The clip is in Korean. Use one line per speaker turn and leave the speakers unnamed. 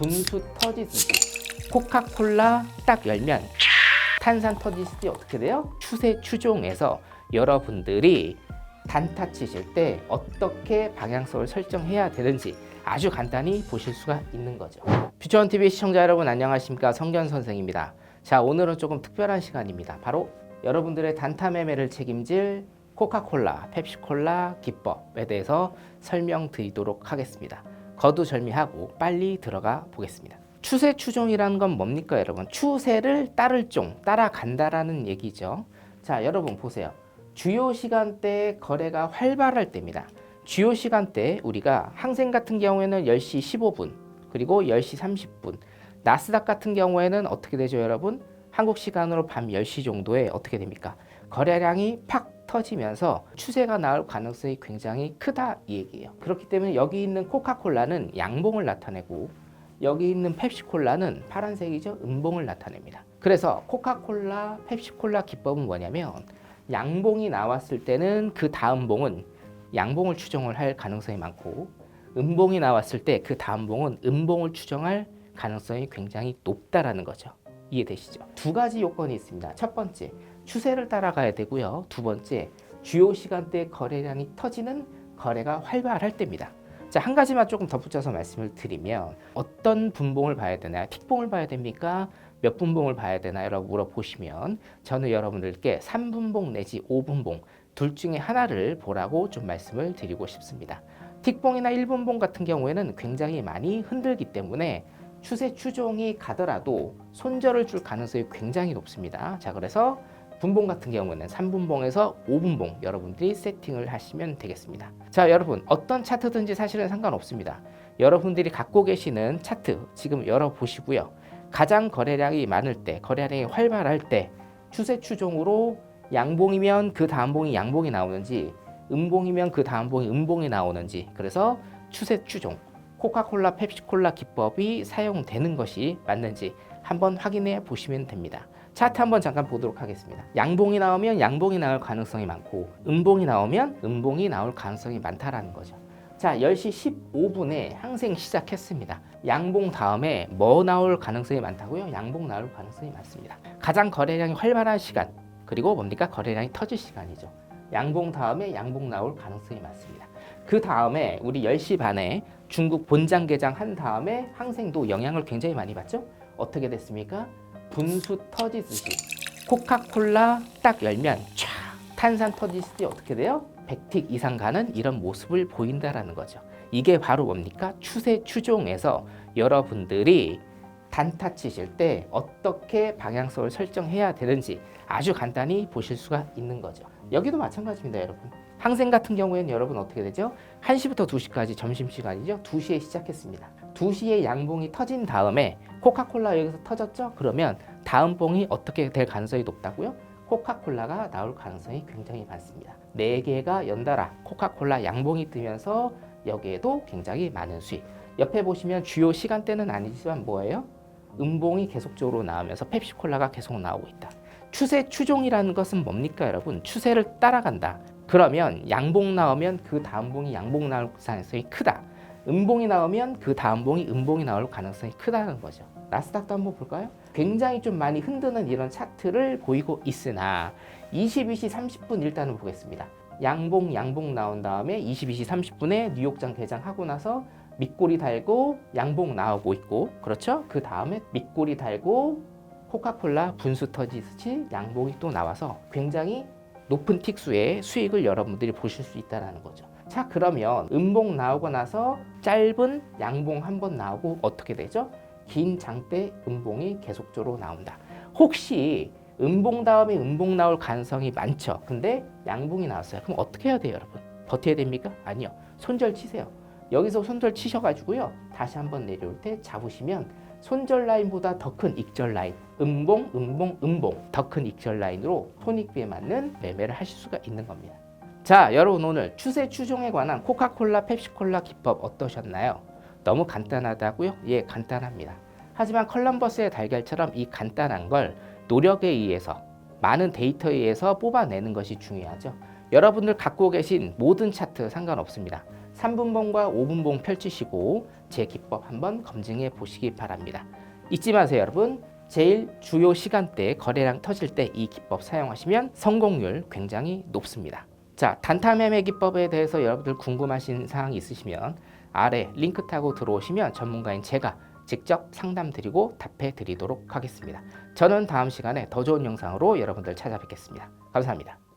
분수 터지듯이 코카콜라 딱 열면 탄산 터지듯이 어떻게 돼요? 추세 추종에서 여러분들이 단타 치실 때 어떻게 방향성을 설정해야 되는지 아주 간단히 보실 수가 있는 거죠. 퓨처원 TV 시청자 여러분 안녕하십니까 성견 선생입니다. 자 오늘은 조금 특별한 시간입니다. 바로 여러분들의 단타 매매를 책임질 코카콜라, 펩시콜라 기법에 대해서 설명드리도록 하겠습니다. 거두절미하고 빨리 들어가 보겠습니다. 추세 추종이라는 건 뭡니까 여러분? 추세를 따를 종, 따라간다라는 얘기죠. 자 여러분 보세요. 주요 시간대에 거래가 활발할 때입니다. 주요 시간대 우리가 항생 같은 경우에는 10시 15분 그리고 10시 30분 나스닥 같은 경우에는 어떻게 되죠 여러분? 한국 시간으로 밤 10시 정도에 어떻게 됩니까? 거래량이 팍 터지면서 추세가 나올 가능성이 굉장히 크다 이 얘기예요. 그렇기 때문에 여기 있는 코카콜라는 양봉을 나타내고 여기 있는 펩시콜라는 파란색이죠. 음봉을 나타냅니다. 그래서 코카콜라, 펩시콜라 기법은 뭐냐면 양봉이 나왔을 때는 그 다음 봉은 양봉을 추정을 할 가능성이 많고 음봉이 나왔을 때 그 다음 봉은 음봉을 추정할 가능성이 굉장히 높다라는 거죠. 이해되시죠? 두 가지 요건이 있습니다. 첫 번째, 추세를 따라가야 되고요. 두 번째, 주요 시간대 거래량이 터지는 거래가 활발할 때입니다. 자, 한 가지만 조금 덧붙여서 말씀을 드리면 어떤 분봉을 봐야 되나요? 틱봉을 봐야 됩니까? 몇 분봉을 봐야 되나요? 라고 물어보시면 저는 여러분들께 3분봉 내지 5분봉 둘 중에 하나를 보라고 좀 말씀을 드리고 싶습니다. 틱봉이나 1분봉 같은 경우에는 굉장히 많이 흔들기 때문에 추세 추종이 가더라도 손절을 줄 가능성이 굉장히 높습니다. 자, 그래서 분봉 같은 경우는 3분봉에서 5분봉 여러분들이 세팅을 하시면 되겠습니다. 자, 여러분 어떤 차트든지 사실은 상관없습니다. 여러분들이 갖고 계시는 차트 지금 열어 보시고요. 가장 거래량이 많을 때, 거래량이 활발할 때 추세 추종으로 양봉이면 그 다음 봉이 양봉이 나오는지 음봉이면 그 다음 봉이 음봉이 나오는지 그래서 추세 추종 코카콜라, 펩시콜라 기법이 사용되는 것이 맞는지 한번 확인해 보시면 됩니다. 차트 한번 잠깐 보도록 하겠습니다. 양봉이 나오면 양봉이 나올 가능성이 많고 음봉이 나오면 음봉이 나올 가능성이 많다라는 거죠. 자, 10시 15분에 항생 시작했습니다. 양봉 다음에 뭐 나올 가능성이 많다고요? 양봉 나올 가능성이 많습니다. 가장 거래량이 활발한 시간 그리고 뭡니까? 거래량이 터질 시간이죠. 양봉 다음에 양봉 나올 가능성이 많습니다. 그 다음에 우리 10시 반에 중국 본장 개장 한 다음에 항생도 영향을 굉장히 많이 받죠? 어떻게 됐습니까? 분수 터지듯이 코카콜라 딱 열면 촤 탄산 터지듯이 어떻게 돼요? 100틱 이상 가는 이런 모습을 보인다라는 거죠. 이게 바로 뭡니까? 추세 추종에서 여러분들이 단타 치실 때 어떻게 방향성을 설정해야 되는지 아주 간단히 보실 수가 있는 거죠. 여기도 마찬가지입니다, 여러분. 항생 같은 경우에는 여러분 어떻게 되죠? 1시부터 2시까지 점심시간이죠. 2시에 시작했습니다. 2시에 양봉이 터진 다음에 코카콜라 여기서 터졌죠? 그러면 다음 봉이 어떻게 될 가능성이 높다고요? 코카콜라가 나올 가능성이 굉장히 많습니다. 4개가 연달아 코카콜라 양봉이 뜨면서 여기에도 굉장히 많은 수익. 옆에 보시면 주요 시간대는 아니지만 뭐예요? 음봉이 계속적으로 나오면서 펩시콜라가 계속 나오고 있다. 추세 추종이라는 것은 뭡니까 여러분? 추세를 따라간다. 그러면 양봉 나오면 그 다음 봉이 양봉 나올 가능성이 크다. 음봉이 나오면 그 다음 봉이 음봉이 나올 가능성이 크다는 거죠. 나스닥도 한번 볼까요? 굉장히 좀 많이 흔드는 이런 차트를 보이고 있으나 22시 30분 일단은 보겠습니다. 양봉 양봉 나온 다음에 22시 30분에 뉴욕장 개장하고 나서 밑꼬리 달고 양봉 나오고 있고 그렇죠? 그 다음에 밑꼬리 달고 코카콜라 분수 터지듯이 양봉이 또 나와서 굉장히 높은 틱수의 수익을 여러분들이 보실 수 있다는 거죠. 자 그러면 음봉 나오고 나서 짧은 양봉 한 번 나오고 어떻게 되죠? 긴 장대 음봉이 계속적으로 나온다. 혹시 음봉 다음에 음봉 나올 가능성이 많죠. 근데 양봉이 나왔어요. 그럼 어떻게 해야 돼요, 여러분? 버텨야 됩니까? 아니요. 손절 치세요. 여기서 손절 치셔가지고요. 다시 한번 내려올 때 잡으시면 손절 라인보다 더 큰 익절 라인, 음봉, 음봉, 음봉, 더 큰 익절 라인으로 손익비에 맞는 매매를 하실 수가 있는 겁니다. 자, 여러분 오늘 추세 추종에 관한 코카콜라, 펩시콜라 기법 어떠셨나요? 너무 간단하다고요? 예, 간단합니다. 하지만 컬럼버스의 달걀처럼 이 간단한 걸 노력에 의해서 많은 데이터에 의해서 뽑아내는 것이 중요하죠. 여러분들 갖고 계신 모든 차트 상관없습니다. 3분봉과 5분봉 펼치시고 제 기법 한번 검증해 보시기 바랍니다. 잊지 마세요, 여러분. 제일 주요 시간대 거래량 터질 때 이 기법 사용하시면 성공률 굉장히 높습니다. 자, 단타 매매 기법에 대해서 여러분들 궁금하신 사항 있으시면 아래 링크 타고 들어오시면 전문가인 제가 직접 상담 드리고 답해 드리도록 하겠습니다. 저는 다음 시간에 더 좋은 영상으로 여러분들 찾아뵙겠습니다. 감사합니다.